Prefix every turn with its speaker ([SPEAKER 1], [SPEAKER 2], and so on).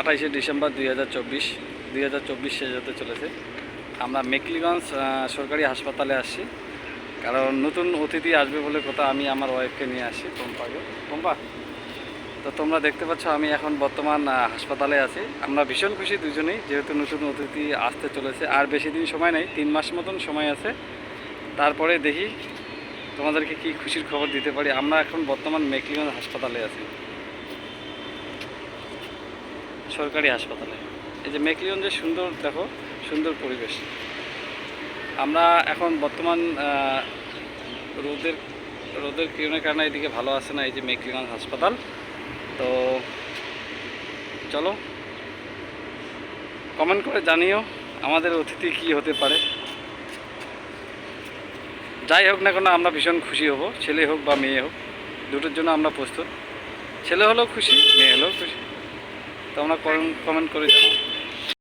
[SPEAKER 1] আঠাইশে December দুই হাজার চব্বিশ, দুই হাজার চব্বিশ শেষ হতে চলেছে। আমরা মেকলিগঞ্জ সরকারি হাসপাতালে আসছি। কারণ নতুন অতিথি আসবে বলে কথা আমি আমার ওয়াইফকে নিয়ে আসি পম্পাকে। পম্পা, তো তোমরা দেখতে পাচ্ছ আমি এখন বর্তমান হাসপাতালে আছি। আমরা ভীষণ খুশি দুজনেই, যেহেতু নতুন অতিথি আসতে চলেছে। আর বেশি দিন সময় নেই, তিন মাস মতন সময় আছে। তারপরে দেখি তোমাদেরকে কি খুশির খবর দিতে পারি। আমরা এখন বর্তমান মেকলিগঞ্জ হাসপাতালে আছি। সরকারি হাসপাতালে। এই যে মেকলিগঞ্জের সুন্দর, দেখো, সুন্দর পরিবেশ। আমরা এখন বর্তমান রোদের রোদের কিরণের কারণে এদিকে ভালো আছে না, এই যে মেকলিগঞ্জ হাসপাতাল। তো চলো কমেন্ট করে জানিও আমাদের অতিথি কি হতে পারে। যাই হোক না কেন, আমরা ভীষণ খুশি হব, ছেলে হোক বা মেয়ে হোক, দুটোর জন্য আমরা প্রস্তুত। ছেলে হলেও খুশি, মেয়ে হলেও খুশি। তোমরা কমেন্ট করে জানাও।